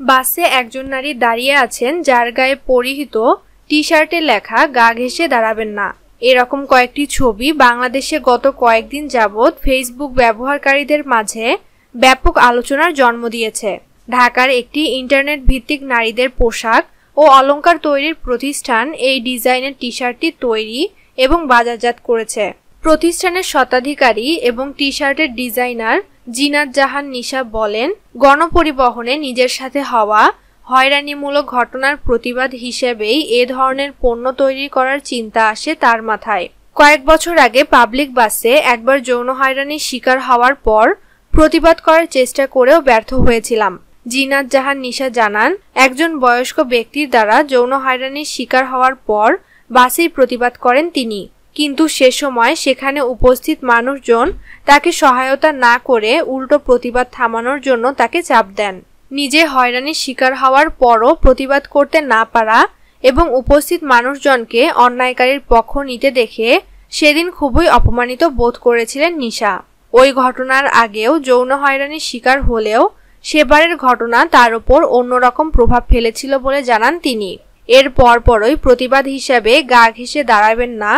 বাসে একজন নারী দাঁড়িয়ে আছেন, যার গায়ে পরিহিত টি শার্টে লেখা, গা ঘেসে দাঁড়াবেন না। এরকম কয়েকটি ছবি বাংলাদেশে গত কয়েকদিন যাবৎ ফেসবুক ব্যবহারকারীদের মাঝে ব্যাপক আলোচনার জন্ম দিয়েছে। ঢাকার একটি ইন্টারনেট ভিত্তিক নারীদের পোশাক ও অলংকার তৈরির প্রতিষ্ঠান এই ডিজাইনের টি শার্টটি তৈরি এবং বাজারজাত করেছে। প্রতিষ্ঠানের শতাধিকারী এবং টি শার্টের ডিজাইনার জিনাত জাহান নিশা বলেন, গণপরিবহনে নিজের সাথে হওয়া হয়রানিমূলক ঘটনার প্রতিবাদ হিসেবেই এ ধরনের পণ্য তৈরি করার চিন্তা আসে তার মাথায়। কয়েক বছর আগে পাবলিক বাসে একবার যৌন হয়রানির শিকার হওয়ার পর প্রতিবাদ করার চেষ্টা করেও ব্যর্থ হয়েছিলাম। জিনাত জাহান নিশা জানান, একজন বয়স্ক ব্যক্তির দ্বারা যৌন হয়রানির শিকার হওয়ার পর বাসেই প্রতিবাদ করেন তিনি। কিন্তু সে সময় সেখানে উপস্থিত মানুষজন তাকে সহায়তা না করে উল্টো প্রতিবাদ থামানোর জন্য তাকে চাপ দেন। নিজে হয়রানির শিকার হওয়ার পরও প্রতিবাদ করতে না পারা এবং উপস্থিত মানুষজনকে অন্যায়কারীর পক্ষ নিতে দেখে সেদিন খুবই অপমানিত বোধ করেছিলেন নিশা। ওই ঘটনার আগেও যৌন হয়রানির শিকার হলেও সেবারের ঘটনা তার উপর অন্যরকম প্রভাব ফেলেছিল বলে জানান তিনি। এর পরপরই প্রতিবাদ হিসাবে গা ঘেসে দাঁড়াবেন না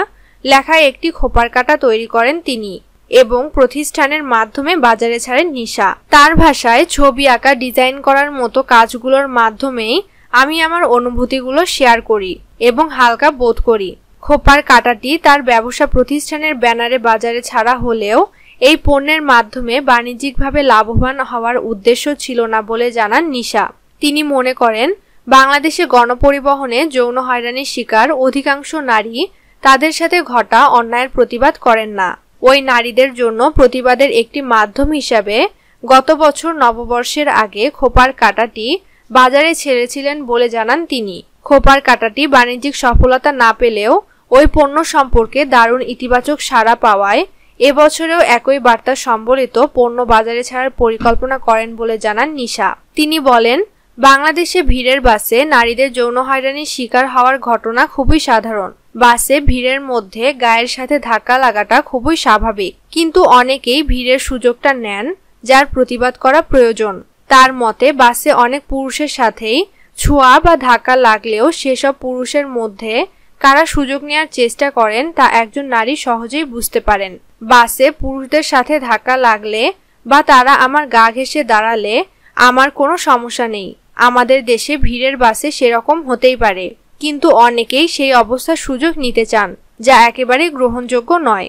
লেখায় একটি খোপার কাটা তৈরি করেন তিনি এবং প্রতিষ্ঠানের মাধ্যমে বাজারে ছাড়েন নিশা। তার ভাষায় ছবি আঁকা, ডিজাইন করার মতো কাজগুলোর মাধ্যমেই আমি আমার অনুভূতিগুলো শেয়ার করি এবং হালকা বোধ করি। খোপার কাটাটি তার ব্যবসা প্রতিষ্ঠানের ব্যানারে বাজারে ছাড়া হলেও এই পণ্যের মাধ্যমে বাণিজ্যিকভাবে লাভবান হওয়ার উদ্দেশ্য ছিল না বলে জানান নিশা। তিনি মনে করেন, বাংলাদেশে গণপরিবহনে যৌন হয়রানির শিকার অধিকাংশ নারী তাদের সাথে ঘটা অন্যায়ের প্রতিবাদ করেন না। ওই নারীদের জন্য প্রতিবাদের একটি মাধ্যম হিসাবে গত বছর নববর্ষের আগে খোপার কাটাটি বাজারে ছেড়েছিলেন বলে জানান তিনি। খোপার কাটাটি বাণিজ্যিক সফলতা না পেলেও ওই পণ্য সম্পর্কে দারুণ ইতিবাচক সাড়া পাওয়ায় এবছরেও একই বার্তা সম্বলিত পণ্য বাজারে ছাড়ার পরিকল্পনা করেন বলে জানান নিশা। তিনি বলেন, বাংলাদেশে ভিড়ের বাসে নারীদের যৌন হয়রানির শিকার হওয়ার ঘটনা খুবই সাধারণ। বাসে ভিড়ের মধ্যে গায়ের সাথে ধাক্কা লাগাটা খুবই স্বাভাবিক। কিন্তু অনেকেই ভিড়ের সুযোগটা নেন, যার প্রতিবাদ করা প্রয়োজন। তার মতে, বাসে অনেক পুরুষের সাথেই ছোঁয়া বা ধাক্কা লাগলেও সেসব পুরুষের মধ্যে কারা সুযোগ নেওয়ার চেষ্টা করেন তা একজন নারী সহজেই বুঝতে পারেন। বাসে পুরুষদের সাথে ধাক্কা লাগলে বা তারা আমার গা ঘেসে দাঁড়ালে আমার কোনো সমস্যা নেই। আমাদের দেশে ভিড়ের বাসে সেরকম হতেই পারে। কিন্তু অনেকেই সেই অবস্থার সুযোগ নিতে চান যা একেবারে গ্রহণযোগ্য নয়।